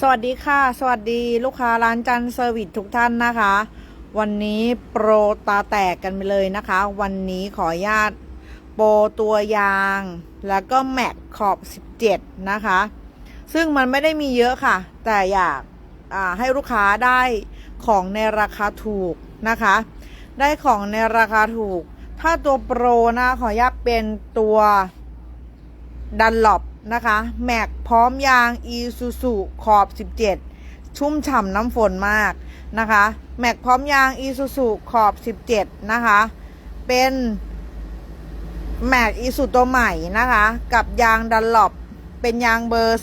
สวัสดีค่ะ สวัสดีลูกค้าร้านจันเซอร์วิสทุกท่านนะคะ วันนี้โปรตาแตกกันไปเลยนะคะ วันนี้ขออนุญาตโปรตัวยาง แล้วก็แม็กขอบ 17 นะคะ ซึ่งมันไม่ได้มีเยอะค่ะ แต่อยากอ่าให้ลูกค้าได้ของในราคาถูกนะคะ ได้ของในราคาถูก ถ้าตัวโปรนะขออนุญาตเป็นตัวดันหลบ นะคะ แม็กพร้อมยางอีซูซูขอบ 17 ชุ่มฉ่ำน้ำฝนมากนะคะ แม็กพร้อมยางอีซูซูขอบ 17 นะคะ เป็นแม็กอีซูตัวใหม่นะคะ กับยางดันหลบเป็นยางเบอร์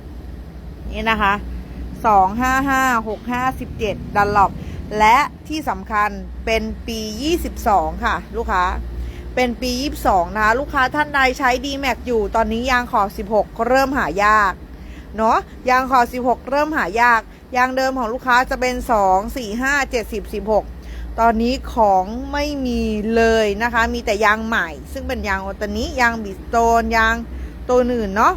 255 นี่นะคะ 255 657 ดันหลบและที่สำคัญเป็นปี 22 ค่ะ ลูกค้า เป็นปี 22 นะคะ ลูกค้าท่านใดใช้ d m a x อยู่ตอนนี้ยางขอบ 16ก็เริ่มหายาก เนาะยางขอบ 16 เริ่มหายาก ยางเดิมของลูกค้าจะเป็น 2 4 5 70 16 ตอนนี้ของไม่มีเลยนะคะ มีแต่ยางใหม่ ซึ่งเป็นยางโอตนี้ยางบิสโตนยางตัวอื่นเนาะ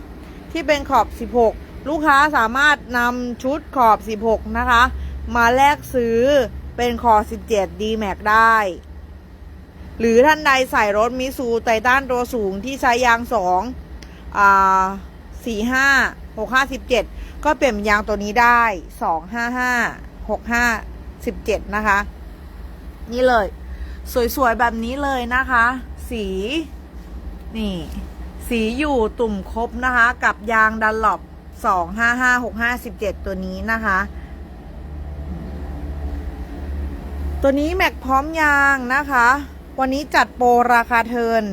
ที่เป็นขอบ 16 ลูกค้าสามารถนำชุดขอบ 16 นะคะ มาแลกซื้อเป็นขอบ 17 d m a x ได้ หรือท่านใดใส่รถมิซูไททันตัวสูงที่ใช้ยางสองสี่ห้าหกห้าสิบเจ็ดก็เปลี่ยนเป็นยางตัวนี้ได้สองห้าห้าหกห้าสิบเจ็ดนะคะ นี่เลย สวยๆ แบบนี้เลยนะคะ สี นี่ สีอยู่ตุ่มครบนะคะ กับยางดันหลบสองห้าห้าหกห้าสิบเจ็ดตัวนี้นะคะตัวนี้แม็กพร้อมยางนะคะ วันนี้จัดโปรราคาเทิน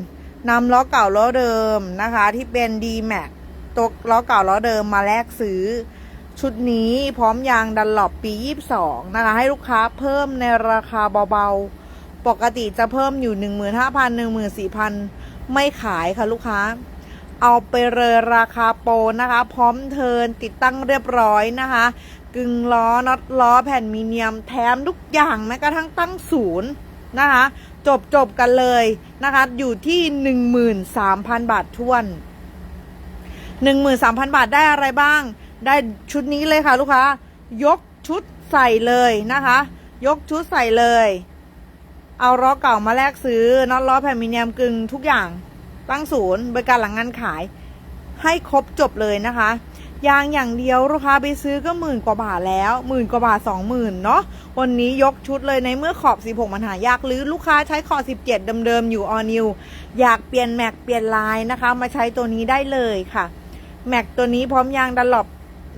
นำล้อเก่าล้อเดิมนะคะ ที่เป็น d m a x ตัวล้อเก่าล้อเดิมมาแลกซื้อ ชุดนี้พร้อมยางดันหลบปี 22 นะคะ ให้ลูกค้าเพิ่มในราคาเบาๆ ปกติจะเพิ่มอยู่ 15,000 14,000 ไม่ขายค่ะลูกค้า เอาไปเลยราคาโปรนะคะ พร้อมเทินติดตั้งเรียบร้อยนะคะ กึ่งล้อน็อตล้อแผ่นมีเนียมแถมทุกอย่างแม้กระทั่งตั้งศูนย์นะคะ จบจบกันเลยนะคะ อยู่ที่หนึ่งหมื่นสามพันบาททวนหนึ่งหมื่นสามพันบาทได้อะไรบ้าง ได้ชุดนี้เลยค่ะลูกค้ายกชุดใส่เลยนะคะ ยกชุดใส่เลย เอาล้อเก่ามาแลกซื้อน็อตล้อแผ่นมีเนียมกึ่งทุกอย่างตั้งศูนย์บริการหลังงานขายให้ครบจบเลยนะคะ ยางอย่างเดียวลูกค้าไปซื้อก็หมื่นกว่าบาทแล้วหมื่นกว่าบาทสองหมื่นเนาะวันนี้ยกชุดเลยในเมื่อขอบ 16 มันหายาก หรือลูกค้าใช้ขอบ 17 เดิมๆ อยู่ออนิวอยากเปลี่ยนแม็กเปลี่ยนลายนะคะ มาใช้ตัวนี้ได้เลยค่ะแม็กตัวนี้พร้อมยางดันหลบ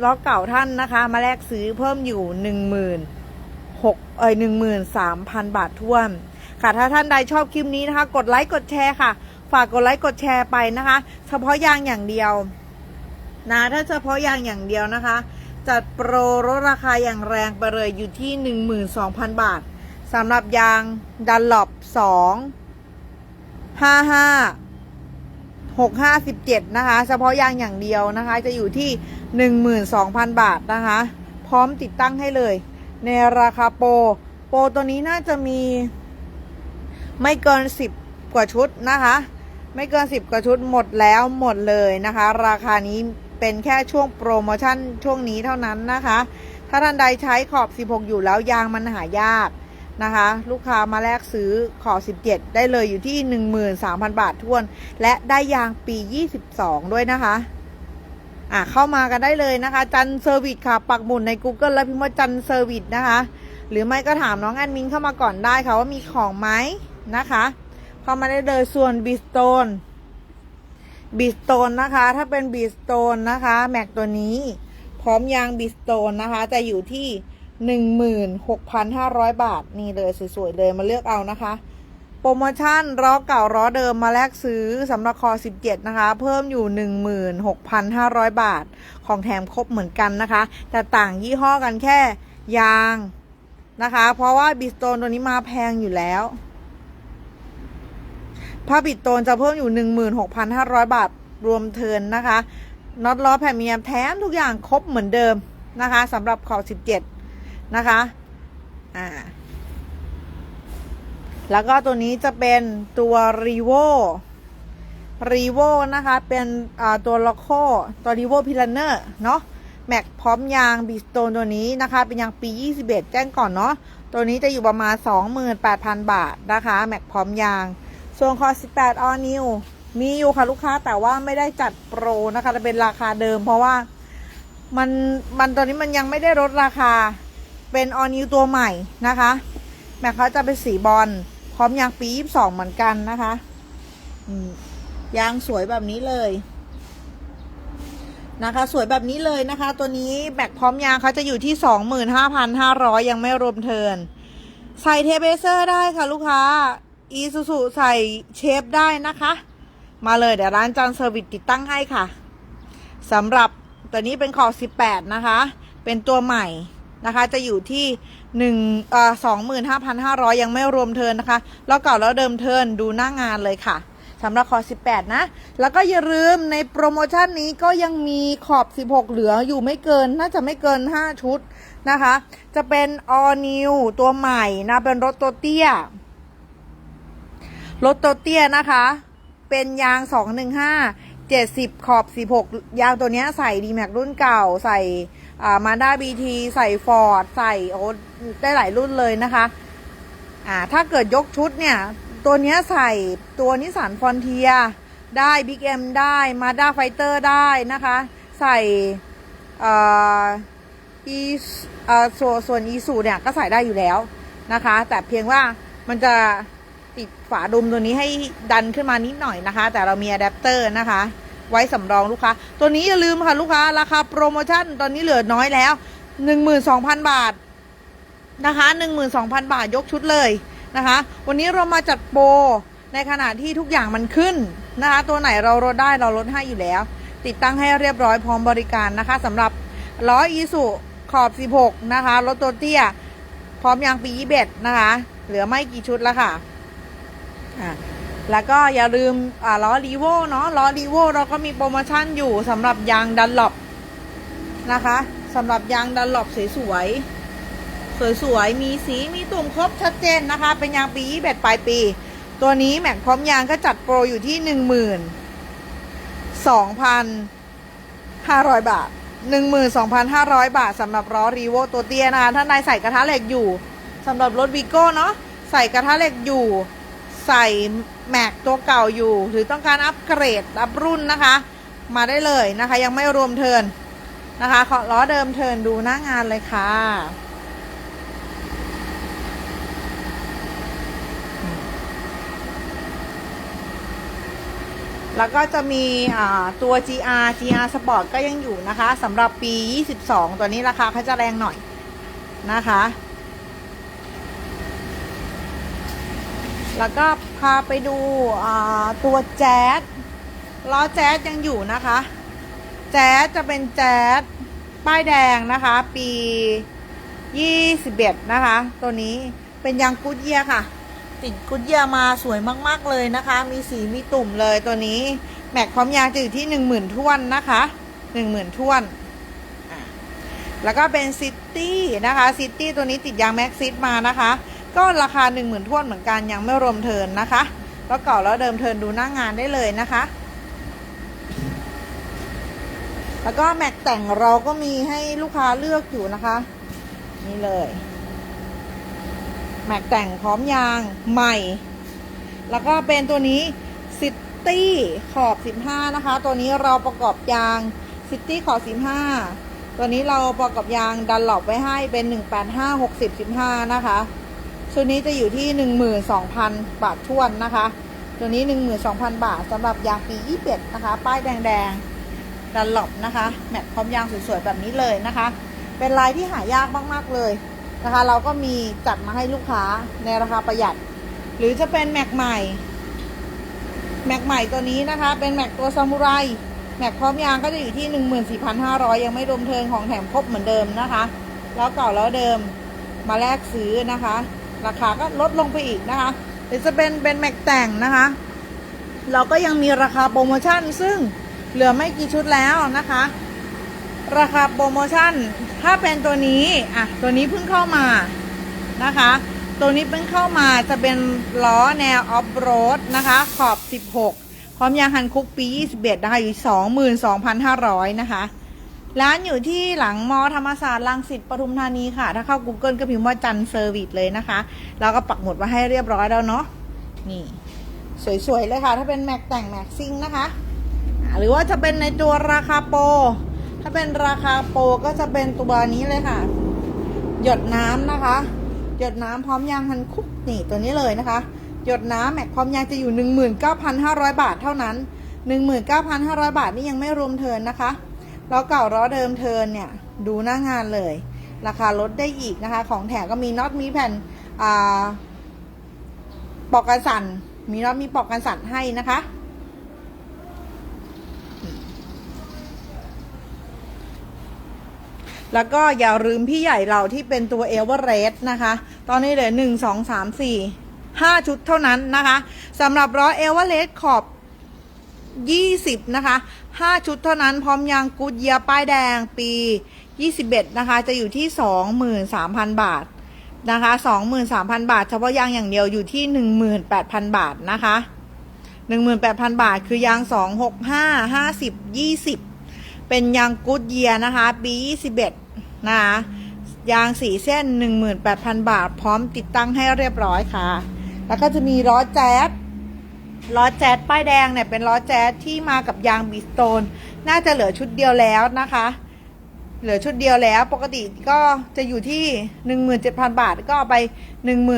ล้อเก่าท่านนะคะ มาแลกซื้อเพิ่มอยู่1 0 0 0 0 6เอ้ย13,000บาทท่วมค่ะถ้าท่านใดชอบคลิปนี้นะคะ กดไลค์กดแชร์ค่ะ ฝากกดไลค์กดแชร์ไปนะคะ เฉพาะยางอย่างเดียว นะถ้าเฉพาะยางอย่างเดียวนะคะ จัดโปรลดราคาอย่างแรงไปเลยอยู่ที่ 12,000 บาทสำหรับยางดันหลบ2 55 657 นะคะ เฉพาะยางอย่างเดียวนะคะ จะอยู่ที่ 12,000 บาทนะคะ พร้อมติดตั้งให้เลย ในราคาโปรโปรตัวนี้น่าจะมีไม่เกิน 10 กว่าชุดนะคะ ไม่เกิน 10 กว่าชุดหมดแล้วหมดเลยนะคะ ราคานี้ เป็นแค่ช่วงโปรโมชั่นช่วงนี้เท่านั้นนะคะ ถ้าท่านใดใช้ขอบ 16 อยู่แล้วยางมันหายากนะคะ ลูกค้ามาแลกซื้อขอบ 17 ได้เลยอยู่ที่ 13,000 บาททวน และได้ยางปี 22 ด้วยนะคะอะเข้ามากันได้เลยนะคะ จันเซอร์วิสค่ะ ปักหมุดใน Google แล้วพิมพ์ว่าจันเซอร์วิสนะคะ หรือไม่ก็ถามน้องแอดมินเข้ามาก่อนได้ค่ะว่ามีของไหมนะคะ เข้ามาได้เลยส่วนบิสโตน บิสโตนนะคะ ถ้าเป็นบิสโตนนะคะ แม็กตัวนี้ พร้อมยางบิสโตนนะคะ จะอยู่ที่หนึ่งหมื่นหกพันห้าร้อยบาท นี่เลยสวยๆเลยมาเลือกเอานะคะ โปรโมชั่นล้อเก่าล้อเดิมมาแลกซื้อสำหรับคอ17นะคะ เพิ่มอยู่16,500บาท ของแถมครบเหมือนกันนะคะ แต่ต่างยี่ห้อกันแค่ยางนะคะ เพราะว่าบิสโตนตัวนี้มาแพงอยู่แล้ว ผ้าบิดโตนจะเพิ่มอยู่ 16,500 บาทรวมเทินนะคะน็อตล้อแผ่นมีแถมทุกอย่างครบเหมือนเดิมนะคะสำหรับขอบ 17 นะคะอ่าแล้วก็ตัวนี้จะเป็นตัว r e v o r e v o นะคะ เป็นอ่าตัว l o c o ตัว r e v o p i l a n e r เนาะแม็กพร้อมยางบีสโตนตัวนี้นะคะ เป็นยางปี 21 แจ้งก่อนเนาะตัวนี้จะอยู่ประมาณ 28,000 บาทนะคะ แม็กพร้อมยาง ส่วนคอ 18 all new มีอยู่ค่ะลูกค้าแต่ว่าไม่ได้จัดโปรนะคะจะเป็นราคาเดิม เพราะว่ามันมันตอนนี้มันยังไม่ได้ลดราคาเป็น all new ตัวใหม่นะคะแม็กเขาจะเป็นสีบอลพร้อมยางปี22เหมือนกันนะคะยางสวยแบบนี้เลยนะคะ สวยแบบนี้เลยนะคะ ตัวนี้แม็กพร้อมยางเขาจะอยู่ที่25,500ยังไม่รวมเทิร์นใส่เทเบเซอร์ได้ค่ะลูกค้า อีซูซูใส่เชฟได้นะคะ มาเลยเดี๋ยวร้านจันเซอร์วิสติดตั้งให้ค่ะสำหรับตัวนี้เป็นขอบ 18 นะคะ เป็นตัวใหม่นะคะ จะอยู่ที่หนึ่งเอ่อสองหมื่นห้าพันห้าร้อยยังไม่รวมเทิร์นนะคะ แล้วเก่าแล้วเดิมเทิร์นดูหน้างานเลยค่ะสำหรับขอบ 18 นะ แล้วก็อย่าลืมในโปรโมชั่นนี้ก็ยังมีขอบ 16 เหลืออยู่ไม่เกิน น่าจะไม่เกิน 5 ชุดนะคะ จะเป็น all new ตัวใหม่นะ เป็นรถตัวเตี้ย รถตัวเตี้ยนะคะ เป็นยาง215 70ขอบ16ยางตัวนี้ใส่ดีแม็กรุ่นเก่า ใส่มาด้าบีทีใส่ฟอร์ดใส่โอ้ได้หลายรุ่นเลยนะคะ อ่าถ้าเกิดยกชุดเนี่ย ตัวนี้ใส่ตัวนิสสันฟอนเทียได้บิ๊กเอ็มได้มาด้าไฟเตอร์ได้นะคะ ใส่เอ่ออีเอ่อส่วนส่วนอีสูเนี่ยก็ใส่ได้อยู่แล้วนะคะ แต่เพียงว่ามันจะ ติดฝาดุมตัวนี้ให้ดันขึ้นมานิดหน่อยนะคะ แต่เรามีอะแดปเตอร์นะคะ ไว้สำรองลูกค้า ตัวนี้อย่าลืมค่ะลูกค้า ราคาโปรโมชั่นตอนนี้เหลือน้อยแล้ว 12,000 บาทนะคะ 12,000 บาทยกชุดเลยนะคะ วันนี้เรามาจัดโปรในขณะที่ทุกอย่างมันขึ้นนะคะ ตัวไหนเราลดได้เราลดให้อยู่แล้ว ติดตั้งให้เรียบร้อยพร้อมบริการนะคะสำหรับล้ออีสุขอบ 16 นะคะรถตัวเตี้ย พร้อมยางปี21นะคะ เหลือไม่กี่ชุดแล้วค่ะ อ่าแล้วก็อย่าลืมอ่าล้อรีโวเนาะล้อรีโวเราก็มีโปรโมชั่นอยู่สำหรับยางดันหลบนะคะสำหรับยางดันหลบสวยๆสวยๆมีสีมีตุ่มครบชัดเจนนะคะ เป็นยางปี21ปลายปี ตัวนี้แม็กพร้อมยางก็จัดโปรอยู่ที่หนึ่งหมื่นสองพันห้าร้อยบาทหนึ่งหมื่นสองพันห้าร้อยบาทสำหรับล้อรีโวตัวเตี้ยนะคะท่านใดใส่กระทะเหล็กอยู่สำหรับรถวีโก้เนาะใส่กระทะเหล็กอยู่ ใส่แม็กตัวเก่าอยู่ หรือต้องการอัปเกรดอัปรุ่นนะคะ มาได้เลยนะคะ ยังไม่รวมเทินนะคะขอล้อเดิมเทินดูหน้างานเลยค่ะแล้วก็จะมีตัว GR GR Sport ก็ยังอยู่นะคะสำหรับปี 22 ตัวนี้ราคาเขาจะแรงหน่อยนะคะ แล้วก็พาไปดูตัวแจ๊สล้อแจ๊สยังอยู่นะคะ แจ๊สจะเป็นแจ๊สป้ายแดงนะคะ ปี 21 นะคะ ตัวนี้เป็นยางกุดเยียค่ะ ติดกุดเยียมาสวยมาก ๆ เลยนะคะ มีสีมีตุ่มเลยตัวนี้ แม็กความยางจะอยู่ที่ 10,000ท้วนนะคะ10,000ท้วน แล้วก็เป็นซิตี้นะคะซิตี้ตัวนี้ติดยางแม็กซิสมานะคะ ก็ราคา 10,000ท้วนเหมือนกันยังไม่รวมเทินนะคะแล้วเก่าแล้วเดิมเทินดูหน้างงานได้เลยนะคะ แล้วก็แม็กแต่งเราก็มีให้ลูกค้าเลือกอยู่นะคะ นี่เลย แม็กแต่งพร้อมยางใหม่ แล้วก็เป็นตัวนี้ซิตี้ขอบ 15 นะคะ ตัวนี้เราประกอบยางซิตี้ขอบ 15 ตัวนี้เราประกอบยางดันหลบไว้ให้เป็น 185 60 15 นะคะ ชุดนี้จะอยู่ที่ 12,000 บาททวนนะคะ ตัวนี้ 12,000 บาทสำหรับยางปี21นะคะ ป้ายแดงๆดันหลบนะคะ แม็กพร้อมยางสวยๆแบบนี้เลยนะคะ เป็นลายที่หายากมากๆเลยนะคะ เราก็มีจัดมาให้ลูกค้าในราคาประหยัด หรือจะเป็นแม็กใหม่ แม็กใหม่ตัวนี้นะคะ เป็นแม็กตัวซามูไรแม็กพร้อมยางก็จะอยู่ที่ 14,500 ยังไม่รวมเทิร์นของแถมครบเหมือนเดิมนะคะ แล้วเก่าแล้วเดิมมาแลกซื้อนะคะ ราคาก็ลดลงไปอีกนะคะหรือจะเป็นเป็นแม็กแต่งนะคะ เราก็ยังมีราคาโปรโมชั่น ซึ่งเหลือไม่กี่ชุดแล้วนะคะ ราคาโปรโมชั่นถ้าเป็นตัวนี้อะตัวนี้เพิ่งเข้ามานะคะ ตัวนี้เพิ่งเข้ามาจะเป็นล้อแนวออฟโรดนะคะ ขอบ 16 พร้อมยางฮันคุกปี 21นะคะอยู่ 22,500 นะคะ ร้านอยู่ที่หลังมอธรรมศาสตร์รังสิตปทุมธานีค่ะ ถ้าเข้า Google ก็พิมพ์ว่าจันเซอร์วิสเลยนะคะ แล้วก็ปักหมุดมาให้เรียบร้อยแล้วเนาะนี่ สวย ๆ เลยค่ะ ถ้าเป็นแม็กแต่งแม็กซิ่งนะคะ หรือว่าจะเป็นในตัวราคาโปรถ้าเป็นราคาโปรก็จะเป็นตัวนี้เลยค่ะ หยดน้ำนะคะ หยดน้ำพร้อมยางฮันคุกนี่ตัวนี้เลยนะคะ หยดน้ำแม็กพร้อมยางจะอยู่ 19,500 บาทเท่านั้น 19,500 บาทนี่ยังไม่รวมเทิร์นนะคะ ล้อเก่าล้อเดิมเทินเนี่ยดูหน้างานเลย ราคาลดได้อีกนะคะ ของแถมก็มีน็อตมีแผ่นอ่าปอกกันสั่น มีน็อตมีปอกกันสั่นให้นะคะ แล้วก็อย่าลืมพี่ใหญ่เราที่เป็นตัวเอเวอเรสต์นะคะ ตอนนี้เหลือหนึ่งสองสามสี่ห้าชุดเท่านั้นนะคะสำหรับล้อเอเวอเรสต์ขอบยี่สิบนะคะ ห้าชุดเท่านั้นพร้อมยางกูดเยียป้ายแดงปียี่สิบเอ็ดนะคะ จะอยู่ที่สองหมื่นสามพันบาทนะคะสองหมื่นสามพันบาท เฉพาะยางอย่างเดียวอยู่ที่หนึ่งหมื่นแปดพันบาทนะคะหนึ่งหมื่นแปดพันบาท คือยางสองหกห้าห้าสิบยี่สิบเป็นยางกูดเยียนะคะปี 21 นะคะยางสีเส้น 18,000 บาท พร้อมติดตั้งให้เรียบร้อยค่ะ แล้วก็จะมีล้อแจ๊ ล้อแจ๊สป้ายแดงเนี่ยเป็นล้อแจ๊สที่มากับยางบีสโตน น่าจะเหลือชุดเดียวแล้วนะคะ เหลือชุดเดียวแล้วปกติก็จะอยู่ที่ 17,000 บาทก็เอาไป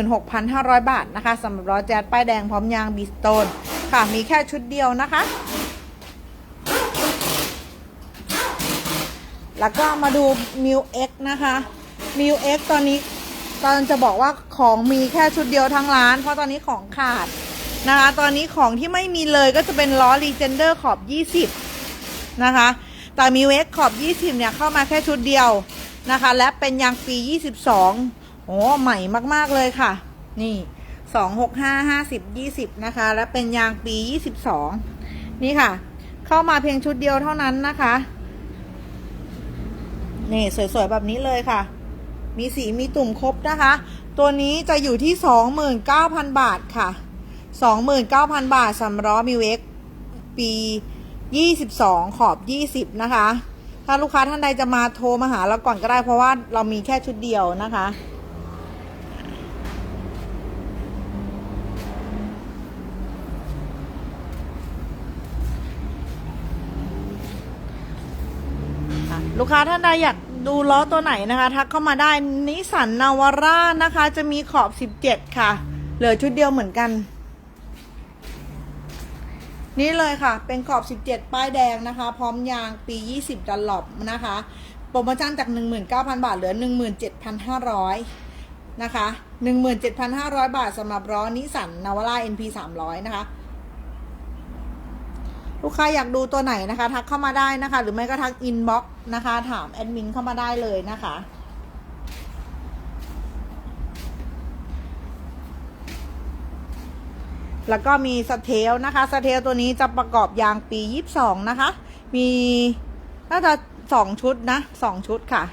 16,500 บาทนะคะสำหรับล้อแจ๊สป้ายแดงพร้อมยางบีสโตนค่ะมีแค่ชุดเดียวนะคะ แล้วก็มาดู m ิ u X นะคะ m ิ u X ตอนนี้ตอนจะบอกว่าของมีแค่ชุดเดียวทั้งร้าน เพราะตอนนี้ของขาด นะคะ ตอนนี้ของที่ไม่มีเลยก็จะเป็นล้อ Legender ขอบ 20 นะคะ แต่ m ิ u X ขอบ 20 เนี่ยเข้ามาแค่ชุดเดียวนะคะ และเป็นยางปี 22 โอ้ ใหม่มาก ๆ เลยค่ะ นี่ 265 50 20 นะคะ และเป็นยางปี 22 นี่ค่ะ เข้ามาเพียงชุดเดียวเท่านั้นนะคะ นี่ สวย ๆ แบบนี้เลยค่ะ มีสีมีตุ่มครบนะคะ ตัวนี้จะอยู่ที่ 29,000 บาทค่ะ 29,000 บาทสำล้อมิวเอ็กปี 22 ขอบ 20 นะคะ ถ้าลูกค้าท่านใดจะมาโทรมาหาเราก่อนก็ได้เพราะว่าเรามีแค่ชุดเดียวนะคะลูกค้าท่านใดอยากดูล้อตัวไหนนะคะ ทักเข้ามาได้นิสสันนาวาร่านะคะ จะมีขอบ 17 ค่ะ เหลือชุดเดียวเหมือนกัน นี่เลยค่ะ เป็นขอบ 17 ป้ายแดงนะคะ พร้อมยางปี 20ดันหลบนะคะ โปรโมชั่นจาก 19,000 บาทเหลือ 17,500 นะคะ 17,500 บาทสำหรับล้อนิสสันนาวาร่า NP 300 นะคะ ลูกค้าอยากดูตัวไหนนะคะ ทักเข้ามาได้นะคะ หรือไม่ก็ทักอินบ็อกซ์นะคะ ถามแอดมินเข้ามาได้เลยนะคะ แล้วก็มีสเทลนะคะสเทลตัวนี้จะประกอบยางปี 22 นะคะ มีน่าจะสองชุดนะสองชุดค่ะ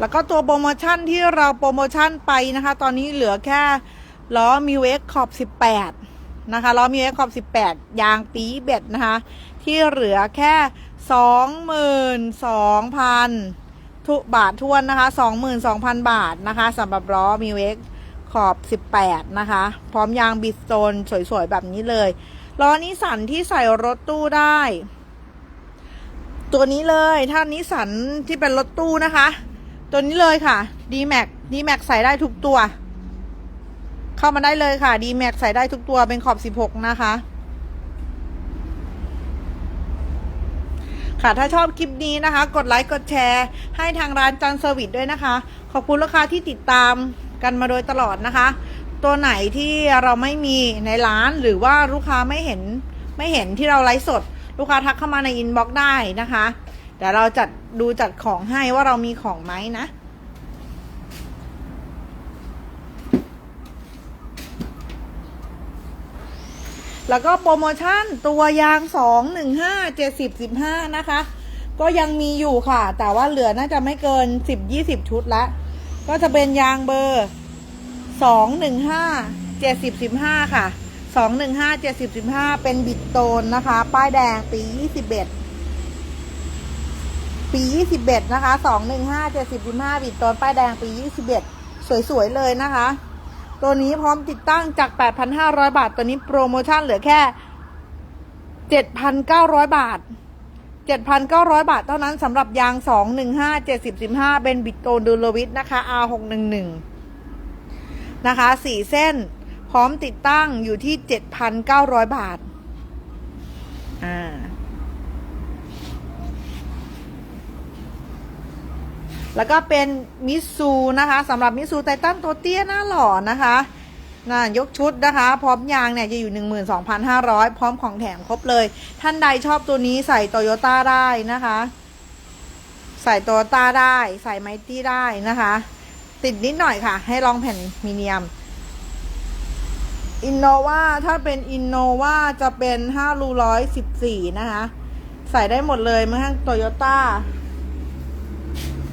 แล้วก็ตัวโปรโมชั่นที่เราโปรโมชั่นไปนะคะ ตอนนี้เหลือแค่ล้อมิวเอ็กขอบ 18 นะคะล้อมิวเอ็กขอบ 18 ยางปีเบ็ดนะคะ ที่เหลือแค่ 22,000 ทุบาททวนนะคะ 22,000 บาทนะคะสำหรับล้อมิวเอ็กขอบ 18 นะคะ พร้อมยางบิสโตนสวยๆ แบบนี้เลยล้อนิสสันที่ใส่รถตู้ได้ ตัวนี้เลยถ้านิสสันที่เป็นรถตู้นะคะ ตัวนี้เลยค่ะ d m a x d m a x ใส่ได้ทุกตัว เข้ามาได้เลยค่ะ d m a x ใส่ได้ทุกตัวเป็นขอบ 16 นะคะ ค่ะ ถ้าชอบคลิปนี้นะคะ กดไลค์กดแชร์ ให้ทางร้านจันเซอร์วิสด้วยนะคะ ขอบคุณลูกค้าที่ติดตามกันมาโดยตลอดนะคะ ตัวไหนที่เราไม่มีในร้านหรือว่าลูกค้าไม่เห็นไม่เห็นที่เราไลฟ์สด ลูกค้าทักเข้ามาในอินบ็อกซ์ได้นะคะเดี๋ยวเราจัดดูจัดของให้ว่าเรามีของไหมนะ แล้วก็โปรโมชั่นตัวยางสองหนึ่งห้าเจ็ดสิบสิบห้านะคะ ก็ยังมีอยู่ค่ะ แต่ว่าเหลือน่าจะไม่เกินสิบยี่สิบชุดละ ก็จะเป็นยางเบอร์สองหนึ่งห้าเจ็ดสิบสิบห้าค่ะสองหนึ่งห้าเป็นบิดโตนนะคะ ป้ายแดงปียี่สิบเอ็ดปียี่สิบเอ็ดนะคะสองหนึ่งห้าเจ็ดสิบสิบห้าบิดโตนป้ายแดงปียี่สิบเอ็ดสวยๆเลยนะคะ ตัวนี้พร้อมติดตั้งจาก 8,500 บาท ตัวนี้โปรโมชั่นเหลือแค่ 7,900 บาท 7,900 บาทเท่านั้นสำหรับยาง 215 70 15 เป็นบิตโตนดูโลวิทนะคะ R611 นะคะสี่เส้น พร้อมติดตั้งอยู่ที่ 7,900 บาท อ่า แล้วก็เป็นมิสซูนะคะสำหรับมิสซูไททันตัวเตี้ยหน้าหล่อนะคะน่ายกชุดนะคะ พร้อมยางเนี่ยจะอยู่ 12,500 พร้อมของแถมครบเลย ท่านใดชอบตัวนี้ใส่โตโยต้าได้นะคะ ใส่โตโยต้าได้ใส่ไมตี้ได้นะคะ ติดนิดหน่อยค่ะ ให้ลองแผ่นมีเนียมอินโนวาถ้าเป็นอินโนวาจะเป็น5รูร้อยสิบสี่นะคะ ใส่ได้หมดเลยเมื่อทั้งโตโยต้า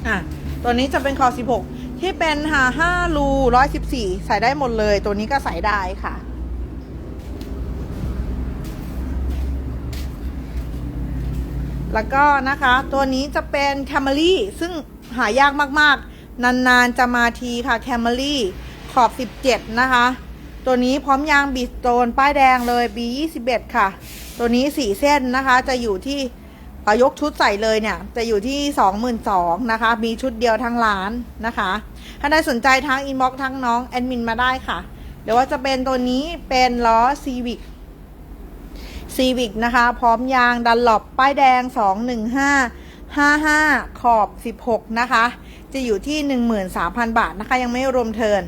อะตัวนี้จะเป็นคอ 16 ที่เป็นหา5รู114 ใส่ได้หมดเลย ตัวนี้ก็ใส่ได้ค่ะ แล้วก็นะคะ ตัวนี้จะเป็นแคมเมอรี่ซึ่งหายากมากๆ นานๆ จะมาทีค่ะแคมเมอรี่ขอบ 17 นะคะ ตัวนี้พร้อมยางบิดโตนป้ายแดงเลย B21 ค่ะ ตัวนี้ 4 เส้นนะคะ จะอยู่ที่ พอยกชุดใส่เลยเนี่ย จะอยู่ที่สองหมื่นสองนะคะ มีชุดเดียวทั้งร้านนะคะ ถ้าได้สนใจทางอินบ็อกทั้งน้องแอดมินมาได้ค่ะ เดี๋ยวว่าจะเป็นตัวนี้เป็นล้อซีวิกซีวิกนะคะ พร้อมยางดันหลบป้ายแดงสองหนึ่งห้าห้าห้าขอบสิบหกนะคะ จะอยู่ที่หนึ่งหมื่นสามพันบาทนะคะ ยังไม่รวมเทิร์น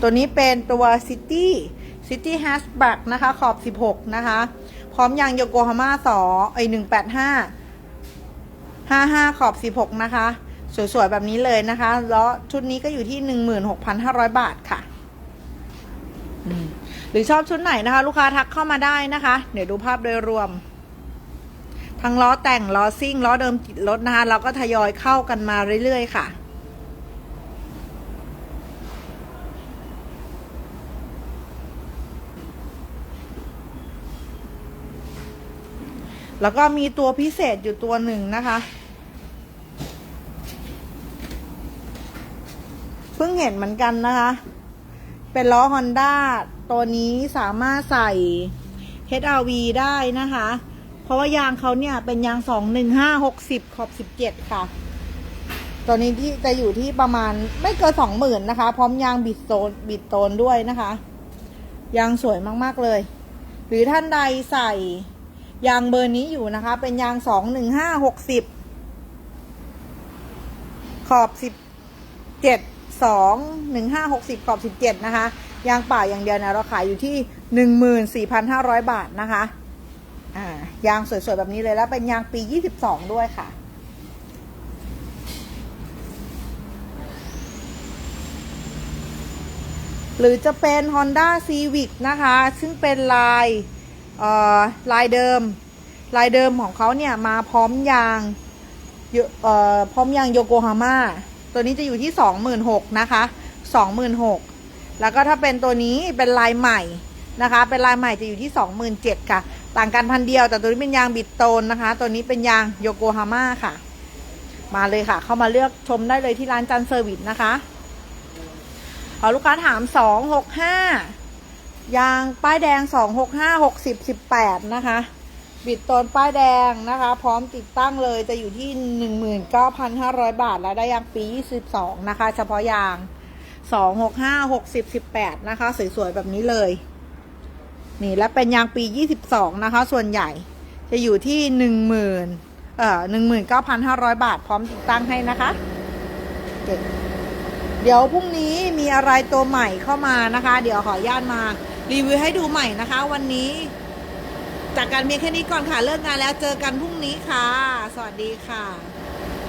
ตัวนี้เป็นตัวซิตี้ City City Hatchback นะคะ ขอบ 16 นะคะ พร้อมยางโยโกฮาม่าสอไอ185 55ขอบ 16 นะคะ สวย ๆ แบบนี้เลยนะคะ แล้วชุดนี้ก็อยู่ที่ 16,500 บาทค่ะ หรือชอบชุดไหนนะคะ ลูกค้าทักเข้ามาได้นะคะ เดี๋ยวดูภาพโดยรวม ทั้งล้อแต่งล้อซิ่งล้อเดิมติดรถนะคะ เราก็ทยอยเข้ากันมาเรื่อย ๆ ค่ะ แล้วก็มีตัวพิเศษอยู่ตัวหนึ่งนะคะเพิ่งเห็นเหมือนกันนะคะ เป็นล้อ Honda ตัวนี้สามารถใส่ HRV ได้นะคะ เพราะว่ายางเขาเนี่ยเป็นยาง21560ขอบ17ค่ะ ตัวนี้ที่จะอยู่ที่ประมาณไม่เกิน20,000นะคะ พร้อมยางบิดโซนบิดโตนด้วยนะคะ ยางสวยมากๆเลย หรือท่านใดใส่ ยางเบอร์นี้อยู่นะคะ เป็นยางสองหนึ่งห้าหกสิบขอบสิบเจ็ดสองหนึ่งห้าหกสิบขอบสิบเจ็ดนะคะ ยางป่าอย่างเดียวเนี่ยเราขายอยู่ที่หนึ่งหมื่นสี่พันห้าร้อยบาทนะคะอ่ายางสวยๆแบบนี้เลยแล้วเป็นยางปียี่สิบสองด้วยค่ะหรือจะเป็น Honda Civic นะคะ ซึ่งเป็นลาย ลายเดิม ลายเดิมของเขาเนี่ยมาพร้อมยางเอ่อพร้อมยางโยโกฮาม่าตัวนี้จะอยู่ที่ 26,000นะคะ26,000แล้วก็ถ้าเป็นตัวนี้เป็นลายใหม่นะคะ เป็นลายใหม่จะอยู่ที่ 27,000ค่ะ ต่างกันพันเดียวแต่ตัวนี้เป็นยางบิดโตนนะคะ ตัวนี้เป็นยางโยโกฮาม่าค่ะ มาเลยค่ะ เข้ามาเลือกชมได้เลยที่ร้านจันเซอร์วิสนะคะขอลูกค้าถาม 265 ยางป้ายแดง 265 60 18 นะคะ บิดตนป้ายแดงนะคะ พร้อมติดตั้งเลยจะอยู่ที่ 19,500 บาท แล้วได้ยางปี 22 นะคะ เฉพาะยาง 265 60 18 นะคะ สวยๆ แบบนี้เลย นี่ และเป็นยางปี 22 นะคะ ส่วนใหญ่จะอยู่ที่ 10,000เอ่อ19,500 บาท พร้อมติดตั้งให้นะคะเก่งเดี๋ยวพรุ่งนี้มีอะไรตัวใหม่เข้ามานะคะ เดี๋ยวขออนุญาตมา รีวิวให้ดูใหม่นะคะ วันนี้ จากการเมียแค่นี้ก่อนค่ะ เลิกงานแล้วเจอกันพรุ่งนี้ค่ะ สวัสดีค่ะ